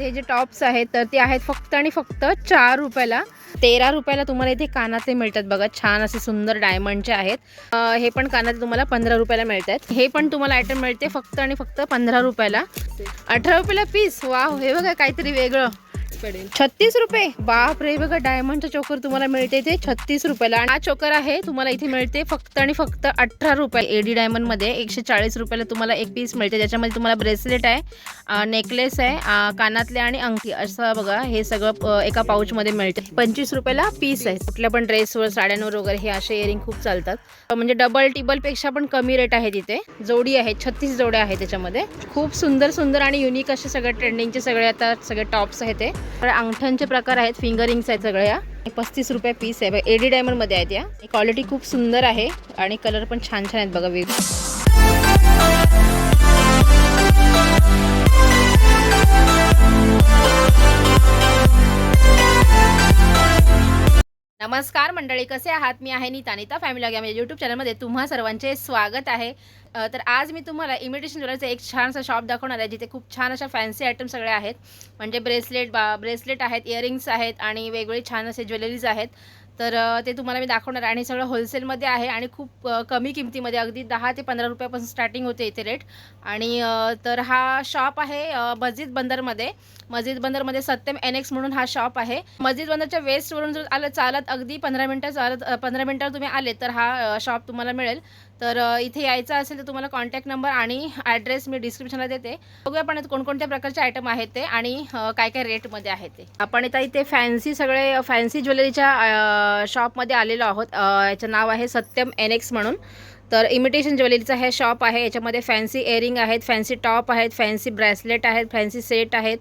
हे जे टॉप्स आहेत तर ते आहेत फक्त आणि फक्त चार रुपयाला. तेरा रुपयाला तुम्हाला इथे कानाचे मिळतात बघा. छान असे सुंदर डायमंडचे आहेत. हे पण कानाचे तुम्हाला पंधरा रुपयाला मिळतात. हे पण तुम्हाला आयटम मिळते फक्त आणि फक्त पंधरा रुपयाला. अठरा रुपयाला पीस वाव हे बघा काहीतरी वेगळं. पडेल. छत्तीस रुपये? बाप रे बघा डायमंडचा चोकर तुम्हाला मिळते इथे छत्तीस रुपयाला. आणि हा चोकर आहे तुम्हाला इथे मिळते फक्त आणि फक्त अठरा रुपये. एडी डायमंडमध्ये एकशे चाळीस रुपयाला तुम्हाला एक पीस मिळते. त्याच्यामध्ये तुम्हाला ब्रेसलेट आहे नेकलेस आहे कानातले आणि अंगठी. असं बघा हे सगळं एका पाऊच मध्ये मिळते. पंचवीस रुपयाला पीस आहे. कुठल्या पण ड्रेसवर साड्यांवर वगैरे हे असे इयरिंग खूप चालतात. म्हणजे डबल टिबलपेक्षा पण कमी रेट आहे तिथे जोडी आहे छत्तीस जोड्या आहे त्याच्यामध्ये. खूप सुंदर सुंदर आणि युनिक असे सगळे ट्रेंडिंगचे सगळे आता सगळे टॉप्स आहेत ते तर अंगठ्यांचे प्रकार आहेत फिंगरिंग्स आहेत सगळ्या पस्तीस रुपये पीस आहे. एडी डायमंडमध्ये आहेत या. क्वालिटी खूप सुंदर आहे आणि कलर पण छान छान आहेत बघा वेग. नमस्कार मंडळी कसे आहात? मी आहे नीता. नीता फॅमिली या माझ्या यूट्यूब चॅनलमध्ये तुम्हा सर्वांचे स्वागत आहे. तर आज मी तुम्हाला इमिटेशन ज्वेलरचं एक छानसा शॉप दाखवणार आहे जिथे खूप छान अशा फॅन्सी आयटम सगळे आहेत. म्हणजे ब्रेसलेट बा ब्रेसलेट आहेत इयरिंग्स आहेत आणि वेगवेगळे छान असे ज्वेलरीज आहेत. तर ते तुम्हाला मी दाखवणार. आहे आणि सगळं होलसेलमध्ये आहे आणि खूप कमी किमतीमध्ये. अगदी दहा ते पंधरा रुपयापासून स्टार्टिंग होते इथे रेट आणि तर हा शॉप आहे मस्जिद बंदरमध्ये. मस्जिद बंदरमध्ये सत्यम एन एक्स म्हणून हा शॉप आहे. मस्जिद बंदरच्या वेस्टवरून जर आलं चालत अगदी पंधरा मिनटं चालत पंधरा मिनटावर तुम्ही आले तर हा शॉप तुम्हाला मिळेल. तर इथे यायचं असेल तर तुम्हाला कॉन्टॅक्ट नंबर आणि ॲड्रेस मी डिस्क्रिप्शनला देते. बघूया पण कोणकोणत्या प्रकारचे आयटम आहेत ते आणि काय काय रेटमध्ये आहेत ते. आपण आता इथे फॅन्सी सगळे फॅन्सी ज्वेलरीच्या शॉपमध्ये आलेलो आहोत. याचं नाव आहे सत्यम एन एक्स म्हणून. तर इमिटेशन ज्वेलरीचं हे शॉप आहे. याच्यामध्ये फॅन्सी इयरिंग आहेत फॅन्सी टॉप आहेत फॅन्सी ब्रेसलेट आहेत फॅन्सी सेट आहेत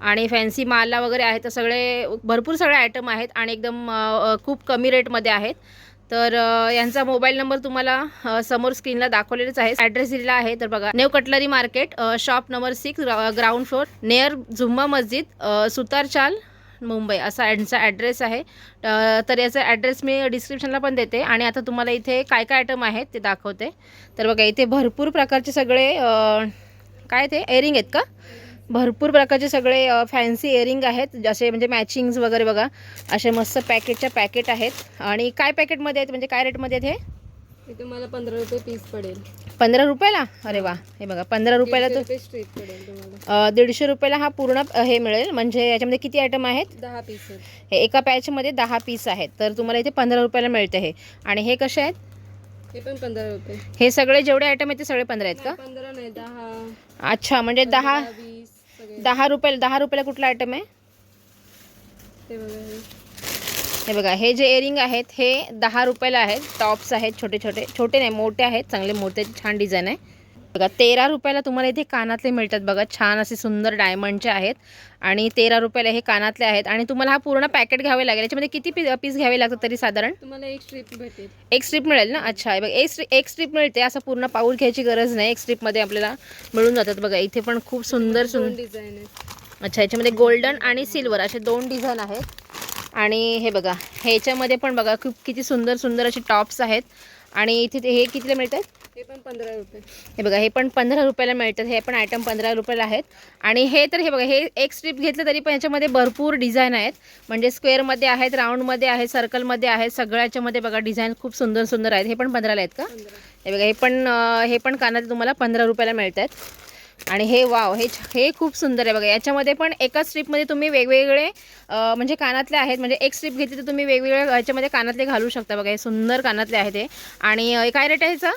आणि फॅन्सी माला वगैरे आहेत. तर सगळे भरपूर सगळे आयटम आहेत आणि एकदम खूप कमी रेटमध्ये आहेत. तर यांचा मोबाईल नंबर तुम्हाला समोर स्क्रीनला दाखवलेलाच आहे. ॲड्रेस दिलेला आहे. तर बघा new cutlery market shop number six ground floor near Jumma Masjid Sutarchal Mumbai. असा यांचा ॲड्रेस आहे. तर याचा ॲड्रेस मी डिस्क्रिप्शनला पण देते. आणि आता तुम्हाला इथे काय काय आयटम आहेत ते दाखवते. तर बघा इथे भरपूर प्रकारचे सगळे काय ते? एअरिंग आहेत का? भरपूर प्रकारचे सगळे फॅन्सी इयरिंग आहेत. जसे म्हणजे मॅचिंग्स वगैरे बघा. असे मस्त पॅकेटच्या पॅकेट आहेत. आणि काय पॅकेटमध्ये आहेत? म्हणजे काय रेटमध्ये आहेत हे? तुम्हाला पंधरा रुपये पीस पडेल. पंधरा रुपयाला? अरे वा. हे बघा पंधरा रुपयाला दीडशे तर रुपयाला हा पूर्ण हे मिळेल. म्हणजे याच्यामध्ये किती आयटम आहेत? दहा पीस हे एका पॅचमध्ये दहा पीस आहेत. तर तुम्हाला इथे पंधरा रुपयाला मिळते हे. आणि हे कसे आहेत? हे पण पंधरा रुपये. हे सगळे जेवढे आयटम आहेत ते सगळे पंधरा आहेत का? पंधरा नाही दहा. अच्छा म्हणजे दहा दहा रुपयाला दहा रुपयाला कुठला आयटम आहे? हे. हे. बघा हे जे इयरिंग आहेत हे दहा रुपयाला आहेत. टॉप्स आहेत छोटे छोटे छोटे नाही मोठे आहेत. चांगले मोठे छान डिझाईन आहे. बघा तेरा रुपयाला तुम्हाला इथे कानातले मिळतात बघा. छान असे सुंदर डायमंडचे आहेत. आणि तेरा रुपयाला हे कानातले आहेत. आणि तुम्हाला हा पूर्ण पॅकेट घ्यावे लागेल. याच्यामध्ये किती पी पीस घ्यावे लागतात तरी साधारण? तुम्हाला एक स्ट्रीप भेटेल. एक स्ट्रीप मिळेल ना? अच्छा हे बघा एक स्ट्री एक स्ट्रीप मिळते. असं पूर्ण पाऊल घ्यायची गरज नाही. एक स्ट्रीपमध्ये आपल्याला मिळून जातात बघा. इथे पण खूप सुंदर सुंदर डिझाईन आहेत. अच्छा याच्यामध्ये गोल्डन आणि सिल्वर असे दोन डिझाईन आहेत. आणि हे बघा ह्याच्यामध्ये पण बघा खूप किती सुंदर सुंदर असे टॉप्स आहेत. आणि इथे ते हे कितीला मिळतात? हे पण पंधरा रुपये. हे बघा हे पण पंधरा रुपयाला मिळतात. हे पण आयटम पंधरा रुपयाला आहेत. आणि हे तर हे बघा हे एक स्ट्रीप घेतलं तरी पण याच्यामध्ये भरपूर डिझाईन आहेत. म्हणजे स्क्वेअरमध्ये आहेत राऊंडमध्ये आहेत सर्कलमध्ये आहेत सगळ्याच्यामध्ये बघा डिझाईन खूप सुंदर सुंदर आहेत. हे पण पंधराला आहेत का? हे बघा हे पण हे पण कानात तुम्हाला पंधरा रुपयाला मिळतात. आणि हे वाव हे हे खूप सुंदर आहे. बघा याच्यामध्ये पण एका स्ट्रीपमध्ये तुम्ही वेगवेगळे म्हणजे कानातले आहेत. म्हणजे एक स्ट्रीप घेतली तर तुम्ही वेगवेगळ्या याच्यामध्ये कानातले घालू शकता. बघा हे सुंदर कानातले आहेत हे. आणि काय रेट आहे ह्याचा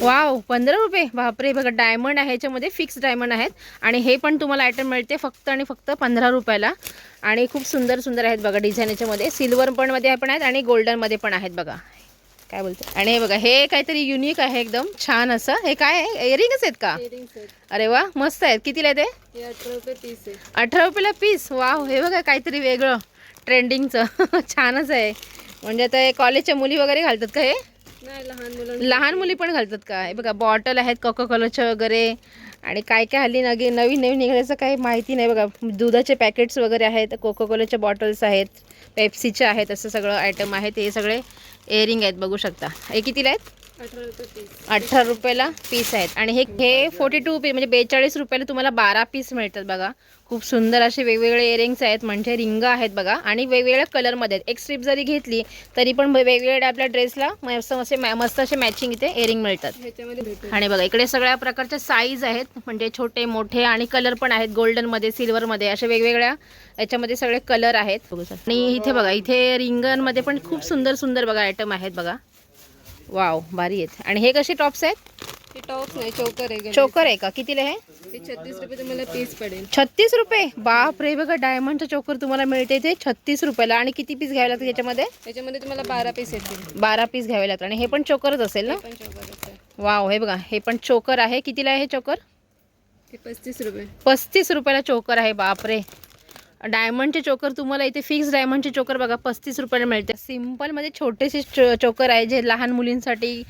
वाव पंधरा रुपये? बापरे बघा डायमंड आहे ह्याच्यामध्ये फिक्स डायमंड आहेत. आणि हे पण तुम्हाला आयटम मिळते फक्त आणि फक्त पंधरा रुपयाला. आणि खूप सुंदर सुंदर आहेत बघा डिझाईन याच्यामध्ये. सिल्वर पण मध्ये पण आहेत आणि गोल्डनमध्ये पण आहेत बघा. काय बोलते? आणि हे बघा हे काहीतरी युनिक आहे एकदम. छान असं. हे काय आहे? इयरिंगच आहेत का? अरे वा मस्त आहेत. कितीला आहे ते? अठरा रुपयाला पीस वाव हे बघा काहीतरी वेगळं. ट्रेंडिंगचं छानच आहे. म्हणजे आता हे कॉलेजच्या मुली वगैरे घालतात का हे? लहान मुली पण घालतात का? बघा बॉटल आहेत कोका कोलाच्या वगैरे आणि काय काय हल्ली नगे नवीन नवीन निघाल्याचं काही माहिती नाही बघा. दुधाचे पॅकेट्स वगैरे आहेत कोका कोलाच्या बॉटल्स आहेत पेप्सीच्या आहेत असं सगळं आयटम आहेत हे सगळे एअरिंग आहेत बघू शकता. हे कितीला आहेत? अठरा रुपयाला पीस आहेत. आणि हे हे फोर्टी टू पीस म्हणजे बेचाळीस रुपयाला तुम्हाला बारा पीस मिळतात बघा. खूप सुंदर असे वेगवेगळे इयरिंग्स आहेत म्हणजे रिंग आहेत बघा. आणि वेगवेगळ्या कलरमध्ये आहेत. एक स्ट्रीप जरी घेतली तरी पण वेगवेगळ्या आपल्या ड्रेसला मस्त असे मस्त असे मॅचिंग इथे इयरिंग मिळतात. आणि बघा इकडे सगळ्या प्रकारच्या साईज आहेत. म्हणजे छोटे मोठे आणि कलर पण आहेत. गोल्डनमध्ये सिल्वरमध्ये अशा वेगवेगळ्या याच्यामध्ये सगळे कलर आहेत. आणि इथे बघा इथे रिंगणमध्ये पण खूप सुंदर सुंदर बघा आयटम आहेत बघा. वाव भारी आहेत. आणि हे कसे टॉप्स आहेत? हे टॉप्स नाही चोकर आहे. चोकर आहे का? कितीला हे छत्तीस रुपये तुम्हाला पीस पडेल. छत्तीस रुपये? बाप रे बघा डायमंडचं चोकर तुम्हाला मिळते ते छत्तीस रुपयाला. आणि किती पीस घ्यावे लागतात याच्यामध्ये? त्याच्यामध्ये तुम्हाला बारा पीस येतील. बारा पीस घ्यावे लागतात आणि हे पण चोकरच असेल ना? पण वाव हे बघा हे पण चोकर आहे. कितीला आहे हे चोकर पस्तीस रुपये. पस्तीस रुपयाला चोकर आहे. बापरे. डायमंडचे चोकर तुम्हाला इथे फिक्स डायमंडचे चोकर बघा पस्तीस रुपयाला मिळते. सिम्पलमध्ये छोटेसे चो चोकर आहे जे लहान मुलींसाठी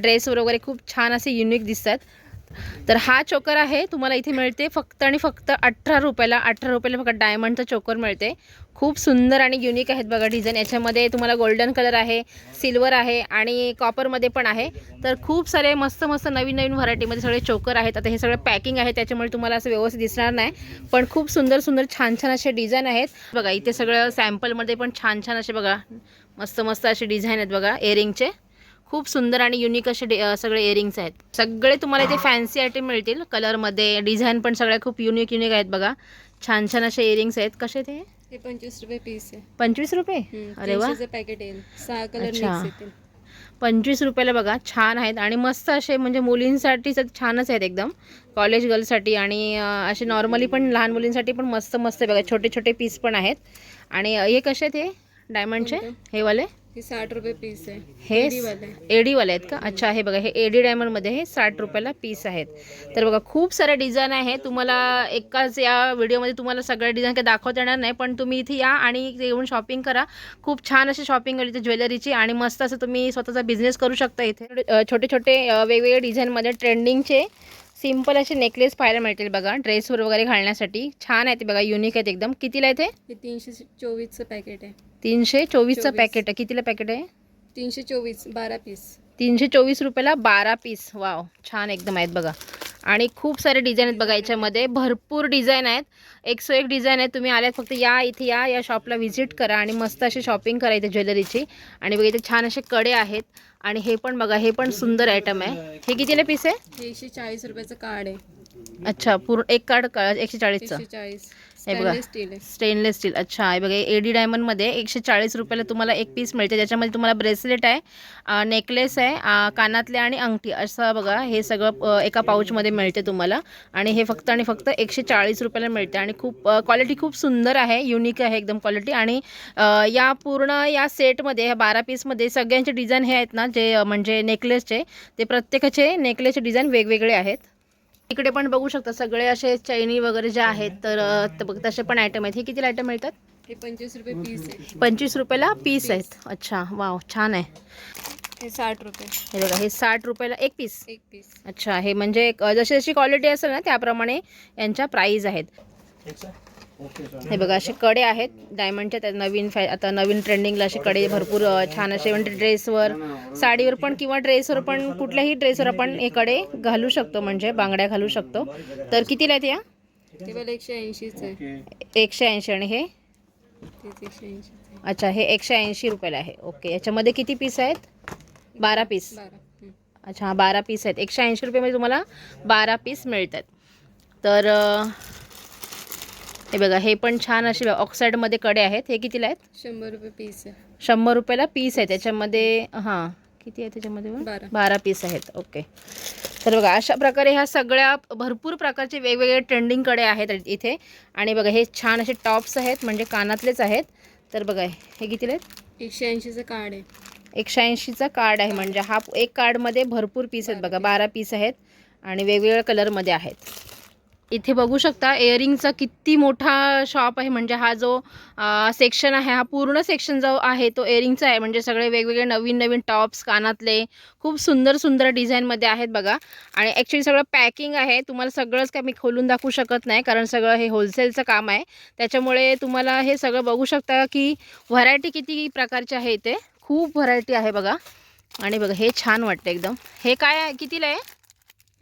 ड्रेसवर वगैरे खूप छान असे युनिक दिसतात. तर हा चोकर आहे तुम्हाला इथे मिळते फक्त आणि फक्त अठरा रुपयाला अठरा रुपयाला फक्त डायमंडचा चोकर मिळते. खूप सुंदर आणि युनिक आहेत बघा डिझाईन याच्यामध्ये तुम्हाला गोल्डन कलर आहे सिल्वर आहे आणि कॉपरमध्ये पण आहे. तर खूप सारे मस्त मस्त नवीन नवीन व्हरायटीमध्ये सगळे चोकर आहेत. आता हे सगळं पॅकिंग आहे त्याच्यामुळे तुम्हाला असं व्यवस्थित दिसणार नाही. पण खूप सुंदर सुंदर छान छान असे डिझाईन आहेत. बघा इथे सगळं सॅम्पलमध्ये पण छान छान असे बघा मस्त मस्त असे डिझाईन आहेत बघा इयरिंगचे खूप सुंदर आणि युनिक असे डे- सगळे इयरिंग्स आहेत. सगळे तुम्हाला इथे फॅन्सी आयटम मिळतील. कलरमध्ये डिझाईन पण सगळ्या खूप युनिक युनिक आहेत बघा. छान छान असे इयरिंग्स आहेत. कसे ते हे पंचवीस रुपये पीस आहे. पंचवीस रुपये? अरे वा. पॅकेट येईल सहा कलर अच्छा. मिक्स येतील. पंचवीस रुपयाला बघा छान आहेत आणि मस्त असे म्हणजे मुलींसाठी छानच आहेत एकदम. कॉलेज गर्लसाठी आणि असे नॉर्मली पण लहान मुलींसाठी पण मस्त मस्त बघा. छोटे छोटे पीस पण आहेत. आणि हे कसे आहेत हे? डायमंडचे? हे वाले? हे साठ रुपये पीस आहे. हे वाले. एडीवाले आहेत का? अच्छा हे बघा हे एडी डायमंडमध्ये हे साठ रुपयाला पीस आहेत. तर बघा खूप सारे डिझाईन आहे. तुम्हाला एकाच या व्हिडिओमध्ये तुम्हाला सगळ्या डिझाईन काही दाखवता येणार नाही पण तुम्ही इथे या आणि येऊन शॉपिंग करा. खूप छान अशी शॉपिंग केली इथे ज्वेलरीची आणि मस्त असं तुम्ही स्वतःचा बिझनेस करू शकता इथे. छोटे छोटे वेगवेगळे डिझाईनमध्ये ट्रेंडिंगचे सिंपल असे नेकलेस पाहायला मिळतील बघा ड्रेसवर वगैरे घालण्यासाठी. छान आहे ते बघा युनिक आहेत एकदम. कितीला आहे ते? तीनशे चोवीसचं पॅकेट आहे. तीनशे चोवीसचं चोवीस. पॅकेट आहे. कितीला पॅकेट आहे? तीनशे चोवीस बारा पीस तीनशे चोवीस रुपयाला बारा पीस वाव छान एकदम आहेत बघा. आणि खूप सारे डिझाईन आहेत बघा याच्यामध्ये. भरपूर डिझाईन आहेत. एक सो एक डिझाईन आहे. तुम्ही आल्यात फक्त या इथे या या शॉपला व्हिजिट करा आणि मस्त अशी शॉपिंग करा इथे ज्वेलरीची. आणि बघा इथे छान असे कडे आहेत. आणि हे पण बघा हे पण सुंदर आयटम आहे. हे कितीला पीस आहे? हे एकशे चाळीस रुपयाचं कार्ड आहे. अच्छा पूर्ण एक कार्ड एकशे चाळीसचं. एकशे चाळीस. हे बघा. स्टेनलेस स्टील आहे. स्टेनलेस स्टील अच्छा हे बघा एडी डायमंडमध्ये एकशे चाळीस रुपयाला तुम्हाला एक पीस मिळते. त्याच्यामध्ये तुम्हाला ब्रेसलेट आहे नेकलेस आहे कानातले आणि अंगठी असं बघा हे सगळं एका पाऊचमध्ये मिळते तुम्हाला. आणि हे फक्त आणि फक्त एकशे चाळीस रुपयाला मिळते. आणि खूप क्वालिटी खूप सुंदर आहे युनिक आहे एकदम क्वालिटी आणि या पूर्ण या सेटमध्ये ह्या बारा पीसमध्ये सगळ्यांचे डिझाईन हे आहेत ना जे म्हणजे नेकलेसचे ते प्रत्येकाचे नेकलेसचे डिझाईन वेगवेगळे आहेत. इकडे पण बघू शकता सगळे असे चैनी वगैरे जे आहेत तर तसे पण आयटम आहेत. हे किती आयटम मिळतात? हे पंचवीस रुपये पीस आहे पंचवीस रुपयाला पीस आहेत. अच्छा वाव छान आहे. हे साठ रुपये. हे बघा हे साठ रुपयाला एक पीस एक पीस अच्छा हे म्हणजे एक- जशी जशी क्वालिटी असेल ना त्याप्रमाणे यांच्या प्राईज आहेत. हे बघा असे कडे आहेत. डायमंडचे त्या नवीन फॅ आता नवीन ट्रेंडिंगला असे कडे भरपूर छान असे म्हणजे ड्रेसवर साडीवर पण किंवा ड्रेसवर पण कुठल्याही ड्रेसवर आपण हे कडे घालू शकतो. म्हणजे बांगड्या घालू शकतो. तर कितीला आहेत या? एकशे ऐंशीच आहे. एकशे ऐंशी आणि हे? अच्छा हे एकशे ऐंशी रुपयाला आहे. ओके याच्यामध्ये किती पीस आहेत? बारा पीस. अच्छा हा बारा पीस आहेत. एकशे ऐंशी रुपयामध्ये तुम्हाला बारा पीस मिळतात. तर हे बघा हे पण छान असे ऑक्साईडमध्ये कडे आहेत. हे कितीला आहेत? शंभर रुपये पीस आहे. शंभर रुपयाला पीस आहे. त्याच्यामध्ये हां किती आहे त्याच्यामध्ये? बारा. बारा पीस आहेत. ओके तर बघा अशा प्रकारे ह्या सगळ्या भरपूर प्रकारचे वेगवेगळे ट्रेंडिंगकडे आहेत इथे. आणि बघा हे छान असे टॉप्स आहेत म्हणजे कानातलेच आहेत. तर बघा हे कितीला आहेत? एकशे ऐंशीचं कार्ड आहे. एकशे ऐंशीचा कार्ड आहे म्हणजे हा एक कार्डमध्ये भरपूर पीस आहेत बघा. बारा पीस आहेत आणि वेगवेगळ्या कलरमध्ये आहेत. इथे बघू शकता एअरिंगचा किती मोठा शॉप आहे. म्हणजे हा जो सेक्शन आहे हा पूर्ण सेक्शन जो आहे तो एअरिंगचा आहे. म्हणजे सगळे वेगवेगळे नवीन नवीन टॉप्स कानातले खूप सुंदर सुंदर डिझाईनमध्ये आहेत बघा. आणि ॲक्च्युली सगळं पॅकिंग आहे. तुम्हाला सगळंच काय मी खोलून दाखवू शकत नाही कारण सगळं हे होलसेलचं काम आहे. त्याच्यामुळे तुम्हाला हे सगळं बघू शकता की व्हरायटी किती प्रकारची आहे इथे. खूप व्हरायटी आहे बघा. आणि बघा हे छान वाटतं एकदम. हे काय आहे? कितीला आहे?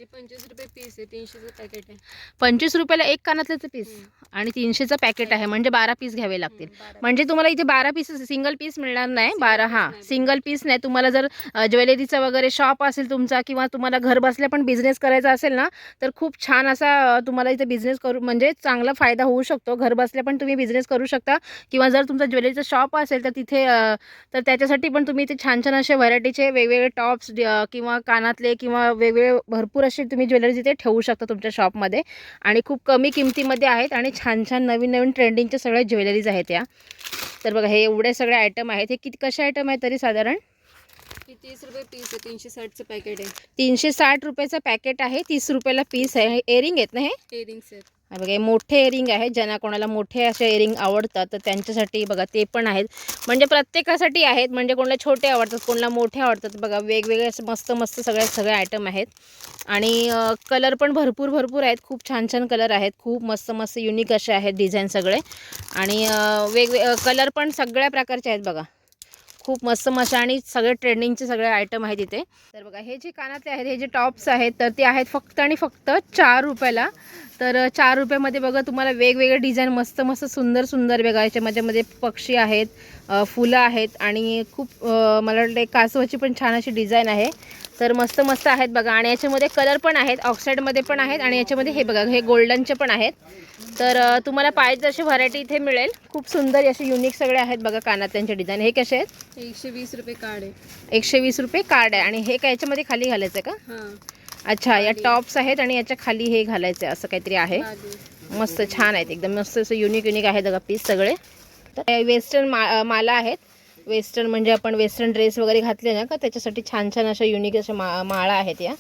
पंचवीस रुपये पीस आहे तीनशेचं पॅकेट आहे. पंचवीस रुपयाला एक कानातल्याचं पीस आणि तीनशेचं पॅकेट आहे म्हणजे बारा पीस घ्यावे लागतील. म्हणजे तुम्हाला इथे बारा पीस सिंगल पीस मिळणार नाही. बारा हां. सिंगल पीस नाही. तुम्हाला जर ज्वेलरीचा वगैरे शॉप असेल तुमचा किंवा तुम्हाला घर बसल्या पण बिझनेस करायचा असेल ना तर खूप छान असा तुम्हाला इथे बिझनेस करू म्हणजे चांगला फायदा होऊ शकतो. घर बसल्या पण तुम्ही बिझनेस करू शकता. किंवा जर तुमचा ज्वेलरीचा शॉप असेल तर तिथे तर त्याच्यासाठी पण तुम्ही इथे छान छान असे व्हरायटीचे वेगवेगळे टॉप्स किंवा कानातले किंवा वेगवेगळे भरपूर असे तुम्ही ज्वेलरी तिथे ठेवू शकता तुमच्या शॉपमध्ये. आणि खूप कमी किमतीमध्ये आहेत आणि छान छान नवीन नवीन ट्रेंडिंगच्या सगळ्या ज्वेलरीज आहेत या. तर बघा हे एवढे सगळे आयटम आहेत. हे किती कसे आयटम आहेत तरी साधारण? तीस रुपये पीस आहे. तीनशे साठचं पॅकेट आहे. तीनशे साठ रुपयाचं पॅकेट आहे. तीस रुपयाला पीस आहे. हे एरिंग आहेत ना हे? इयरिंग्स आहेत. बघा हे मोठे एरिंग आहेत. ज्यांना कोणाला मोठे असे एरिंग आवडतात तर त्यांच्यासाठी बघा ते पण आहेत. म्हणजे प्रत्येकासाठी आहेत म्हणजे कोणाला छोटे आवडतात कोणाला मोठे आवडतात. बघा वेगवेगळे असे मस्त मस्त सगळे सगळे आयटम आहेत. आणि कलर पण भरपूर भरपूर आहेत. खूप छान छान कलर आहेत. खूप मस्त मस्त युनिक असे आहेत डिझाईन सगळे. आणि वेगवेग वेगवे कलर पण सगळ्या प्रकारचे आहेत बघा. खूप मस्त मस्त आणि सगळे ट्रेंडिंगचे सगळे आयटम आहेत इथे. तर बघा हे जे कानातले आहेत हे जे टॉप्स आहेत तर ते आहेत फक्त आणि फक्त चार रुपयाला. तर चार रुपयामध्ये बघा तुम्हाला वेगवेगळे डिझाईन मस्त मस्त सुंदर सुंदर बघा याच्यामध्ये पक्षी आहेत फुलं आहेत आणि खूप मला वाटतं कासवाची पण छान अशी डिझाईन आहे. तर मस्त मस्त आहेत बघा. आणि याच्यामध्ये कलर पण आहेत ऑक्साईडमध्ये पण आहेत आणि याच्यामध्ये हे बघा हे गोल्डनचे पण आहेत. तर तुम्हाला पाहिजे अशी व्हरायटी इथे मिळेल. खूप सुंदर असे युनिक सगळे आहेत बघा कानातल्यांचे डिझाईन हे कसे आहेत? एकशे वीस रुपये कार्ड आहे. एकशे वीस रुपये कार्ड आहे. आणि हे काय याच्यामध्ये खाली घालायचं आहे का? हां. अच्छा या. टॉप्स आहेत आणि याच्या खाली हे घालायचं आहे असं काहीतरी आहे. मस्त छान आहेत एकदम. मस्त असं युनिक युनिक आहेत बघा पीस सगळे. तर वेस्टर्न मा माला आहेत. वेस्टर्न म्हणजे आपण वेस्टर्न ड्रेस वगैरे घातले ना का त्याच्यासाठी छान छान अशा युनिक अशा मा माळा आहेत या.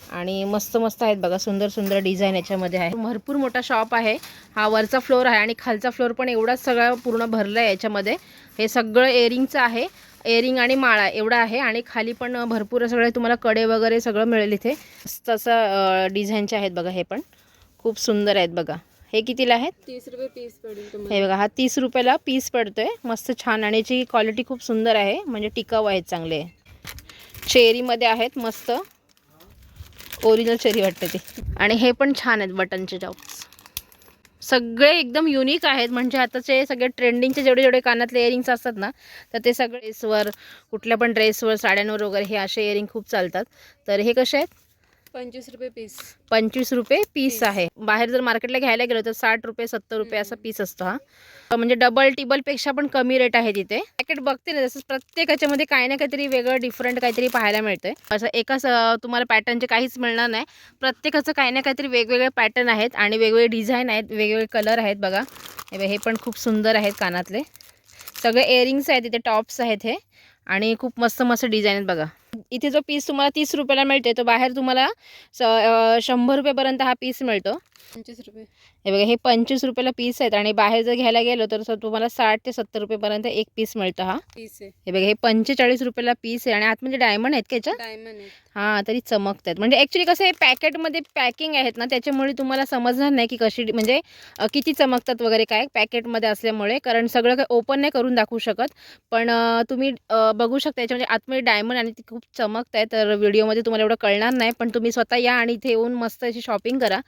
आणि मस्त मस्त आहेत बघा सुंदर सुंदर डिझाईन याच्यामध्ये आहे. भरपूर मोठा शॉप आहे. हा वरचा फ्लोअर आहे आणि खालचा फ्लोअर पण एवढाच सगळं पूर्ण भरलं आहे याच्यामध्ये. हे सगळं एअरिंगचं आहे. एअरिंग आणि माळा एवढा आहे आणि खाली पण भरपूर सगळे तुम्हाला कडे वगैरे सगळं मिळेल इथे. मस्त असं डिझाईनचे आहेत बघा हे पण. खूप सुंदर आहेत बघा. हे कितीला आहेत? तीस रुपये पीस पडेल हे बघा हा तीस रुपयाला पीस पडतोय. मस्त छान आणि याची क्वालिटी खूप सुंदर आहे. म्हणजे टिकाऊ आहेत चांगले. चेरीमध्ये आहेत मस्त. ओरिजिनल चेरी वाटते ती. आणि हे पण छान आहेत बटनचे जॉब्स सगळे एकदम युनिक आहेत. म्हणजे आताचे सगळे ट्रेंडिंगचे जेवढे जेवढे कानातले इयरिंग्स असतात ना तर ते सगळे ड्रेसवर कुठल्या पण ड्रेसवर साड्यांवर वगैरे हे असे इयरिंग खूप चालतात. तर हे कसे आहेत? पंचवीस रुपये पीस पंचवीस रुपये पीस. आहे. बाहेर जर मार्केटला घ्यायला गेलो तर साठ रुपये सत्तर रुपये असा. पीस असतो हा. म्हणजे डबल टिबलपेक्षा पण कमी रेट आहे तिथे. पॅकेट बघते ना जसं प्रत्येक याच्यामध्ये काही ना काहीतरी वेगळं डिफरंट काहीतरी पाहायला मिळतंय. असं एकाच तुम्हाला पॅटर्नचे काहीच मिळणार नाही. प्रत्येकाचं काही ना काहीतरी वेगवेगळे पॅटर्न आहेत आणि वेगवेगळे डिझाईन आहेत वेगवेगळे कलर आहेत बघा. हे पण खूप सुंदर आहेत कानातले. सगळे इयरिंग्स आहेत इथे टॉप्स आहेत हे. आणि खूप मस्त मस्त डिझाईन आहेत बघा. इथे जो पीस तुम्हाला तीस रुपयाला मिळते तो बाहेर तुम्हाला शंभर रुपयेपर्यंत हा पीस मिळतो. पंचवीस रुपये. हे बघा हे पंचवीस रुपयाला पीस आहेत आणि बाहेर जर घ्यायला गेलो तर तुम्हाला साठ ते सत्तर रुपयेपर्यंत एक पीस मिळतं हा. पीस आहे. हे बघा हे पंचेचाळीस रुपयाला पीस आहे आणि आतमध्ये डायमंड आहेत का याच्यात? डायमंड हां तरी चमकत आहेत म्हणजे ॲक्च्युली कसं आहे पॅकेटमध्ये पॅकिंग आहेत ना त्याच्यामुळे तुम्हाला समजणार नाही की कशी म्हणजे किती चमकतात वगैरे काय पॅकेटमध्ये असल्यामुळे. कारण सगळं काही ओपन नाही करून दाखवू शकत. पण तुम्ही बघू शकता याच्यामध्ये आतमध्ये डायमंड आणि ती खूप चमकत आहे. तर व्हिडिओमध्ये तुम्हाला एवढं कळणार नाही पण तुम्ही स्वतः या आणि इथे येऊन मस्त अशी शॉपिंग करा.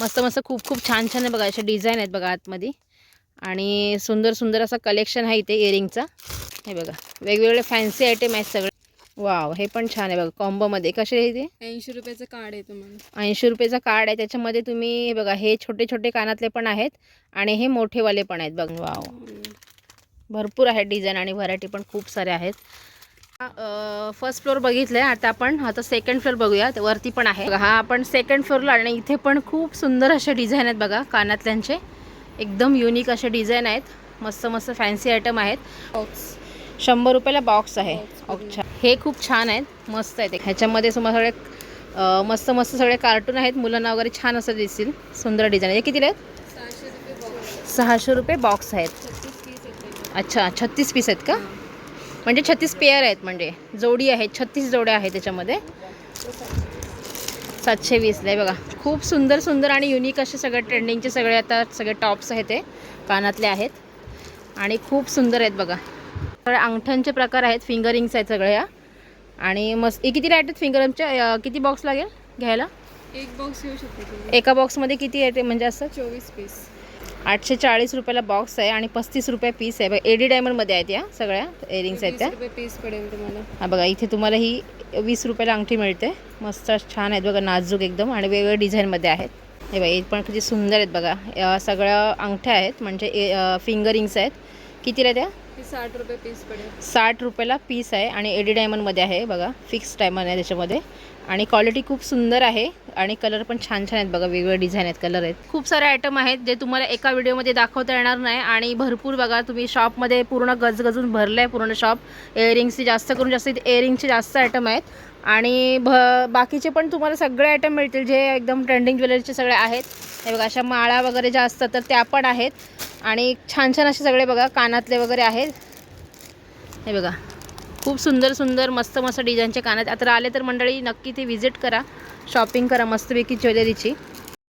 मस्त मस्त खूप खूप छान छान आहे बघा असे डिझाईन आहेत बघा आतमध्ये. आणि सुंदर सुंदर असं कलेक्शन आहे इथे इयरिंगचा हे बघा वेगवेगळे फॅन्सी आयटम आहेत सगळे. वाव हे पण छान आहे बघा कॉम्बोमध्ये कसे आहे ते? ऐंशी रुपयाचं कार्ड आहे तुम्हाला. ऐंशी रुपयाचा कार्ड आहे. त्याच्यामध्ये तुम्ही हे बघा हे छोटे छोटे कानातले पण आहेत आणि हे मोठेवाले पण आहेत बघ. वाव हम्म. भरपूर आहेत डिझाईन आणि व्हरायटी पण खूप सारे आहेत. फर्स्ट फ्लोअर बघितलं आहे आता आपण आता सेकंड फ्लोअर बघूया वरती पण आहे. हा आपण सेकंड फ्लोअरला आणि इथे पण खूप सुंदर असे डिझाईन आहेत बघा कानातल्यांचे. एकदम युनिक असे डिझाईन आहेत. मस्त मस्त फॅन्सी आयटम आहेत. बॉक्स शंभर रुपयाला बॉक्स आहे. अच्छा. हे खूप छान आहेत. मस्त आहेत. ह्याच्यामध्ये तुम्हाला सगळे मस्त मस्त सगळे कार्टून आहेत. मुलांना वगैरे छान असं दिसतील. सुंदर डिझाईन हे कितीला आहेत? सहाशे रुपये बॉक्स आहेत. अच्छा छत्तीस पीस आहेत का? म्हणजे छत्तीस पेअर आहेत म्हणजे. जोडी आहेत छत्तीस जोड्या आहेत त्याच्यामध्ये. सातशे वीसला आहे बघा. खूप सुंदर सुंदर आणि युनिक असे सगळे ट्रेंडिंगचे सगळे आता सगळे टॉप्स आहेत ते. कानातले आहेत. आणि खूप सुंदर आहेत बघा. सगळे अंगठ्यांचे प्रकार आहेत फिंगरिंग्स आहेत सगळ्या आणि मस्त हे किती आहेत फिंगरच्या किती बॉक्स लागेल घ्यायला? एक बॉक्स घेऊ शकते एका बॉक्समध्ये किती आहे म्हणजे असं? चोवीस पीस आठशे चाळीस रुपयाला बॉक्स आहे आणि पस्तीस रुपये पीस आहे. बघा एडी डायमंडमध्ये आहेत या सगळ्या इयरिंग्स आहेत त्या. पीस पडेल तुम्हाला. हा बघा इथे तुम्हाला ही वीस रुपयाला अंगठी मिळते. मस्त छान आहेत बघा नाजूक एकदम आणि वेगवेगळ्या डिझाईनमध्ये आहेत. हे बघा हे पण किती सुंदर आहेत बघा. या सगळ्या अंगठ्या आहेत म्हणजे फिंगरिंग्स आहेत. कितीला त्या ही साठ रुपये पीस पडेल. साठ रुपयाला पीस आहे आणि एडी डायमंडमध्ये आहे बघा फिक्स डायमंड आहे त्याच्यामध्ये. आणि क्वालिटी खूप सुंदर आहे आणि कलर पण छान छान आहेत बघा वेगवेगळे डिझाईन आहेत कलर आहेत. खूप सारे आयटम आहेत जे तुम्हाला एका व्हिडिओमध्ये दाखवता येणार नाही आणि भरपूर बघा तुम्ही शॉपमध्ये पूर्ण गजगजून भरलं आहे पूर्ण शॉप इयरिंग्सचे जास्त करून जास्त इयरिंगचे जास्त आयटम आहेत. आणि भ बाकीचे पण तुम्हाला सगळे आयटम मिळतील जे एकदम ट्रेंडिंग ज्वेलरीचे सगळे आहेत. हे बघा अशा माळा वगैरे ज्या असतात तर त्या पण आहेत. आणि छान छान असे सगळे बघा कानातले वगैरे आहेत. हे बघा. खूप सुंदर सुंदर मस्त मस्त डिझाईनचे कानात. आता आले तर मंडळी नक्की ते व्हिजिट करा. शॉपिंग करा मस्तपैकी ज्वेलरीची.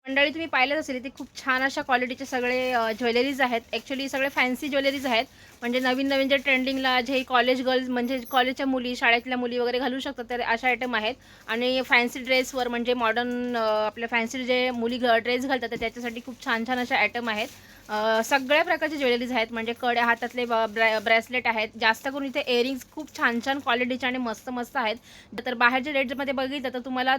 मंडळी तुम्ही पाहिलंच असेल इथे खूप छान अशा क्वालिटीचे सगळे ज्वेलरीज आहेत. ॲक्च्युली सगळे फॅन्सी ज्वेलरीज आहेत. म्हणजे नवीन नवीन जे ट्रेंडिंगला जे कॉलेज गर्ल्स म्हणजे कॉलेजच्या मुली शाळेतल्या मुली वगैरे घालू शकतात तर अशा आयटम आहेत. आणि फॅन्सी ड्रेसवर म्हणजे मॉडर्न आपल्या फॅन्सी जे मुली ड्रेस घालतात तर त्याच्यासाठी खूप छान छान अशा आयटम आहेत. सगळ्या प्रकारचे ज्वेलरीज आहेत. म्हणजे कड्या हातातले ब्रेसलेट आहेत. जास्त करून इथे इयरिंग्स खूप छान छान क्वालिटीचे आणि मस्त मस्त आहेत. तर बाहेरच्या रेटमध्ये बघितलं तर तुम्हाला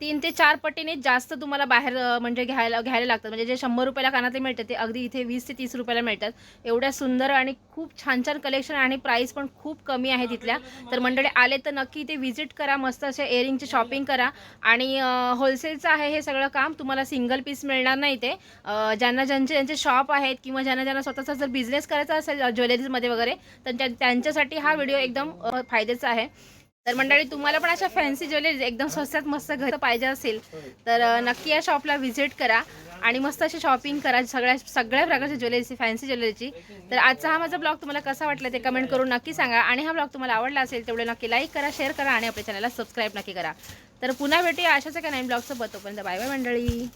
तीन ते चार पटीने जास्त तुम्हाला बाहेर म्हणजे घ्यायला घ्यायला लागतात. म्हणजे जे शंभर रुपयाला कानातले मिळतात ते अगदी इथे वीस ते तीस रुपयाला मिळतात. एवढ्या सुंदर आणि खूप छान छान कलेक्शन आणि प्राईस पण खूप कमी आहे तिथल्या. तर मंडळी आले तर नक्की इथे व्हिजिट करा. मस्त असे इयरिंगची शॉपिंग करा. आणि होलसेलचं आहे हे सगळं काम. तुम्हाला सिंगल पीस मिळणार नाही ते. ज्यांना ज्यांचे ज्यांचे शॉप शॉप आहेत किंवा ज्यांना ज्यांना स्वतःचा जर बिझनेस करायचा असेल ज्वेलरीजमध्ये वगैरे तर त्यांच्यासाठी हा व्हिडिओ एकदम फायद्याचा आहे. तर मंडळी तुम्हाला पण अशा फॅन्सी ज्वेलरीज एकदम स्वस्तात मस्त घर पाहिजे असेल तर नक्की या शॉपला व्हिजिट करा आणि मस्त अशी शॉपिंग करा सगळ्या सगळ्या प्रकारच्या ज्वेलरीची फॅन्सी ज्वेलरीची तर आजचा हा माझा ब्लॉग तुम्हाला कसा वाटला ते कमेंट करून नक्की सांगा. आणि हा ब्लॉग तुम्हाला आवडला असेल तेवढे नक्की लाईक करा शेअर करा आणि आपल्या चॅनलला सबस्क्राईब नक्की करा. तर पुन्हा भेटूया अशाच एका नवीन ब्लॉगचं तोपर्यंत बाय बाय मंडळी.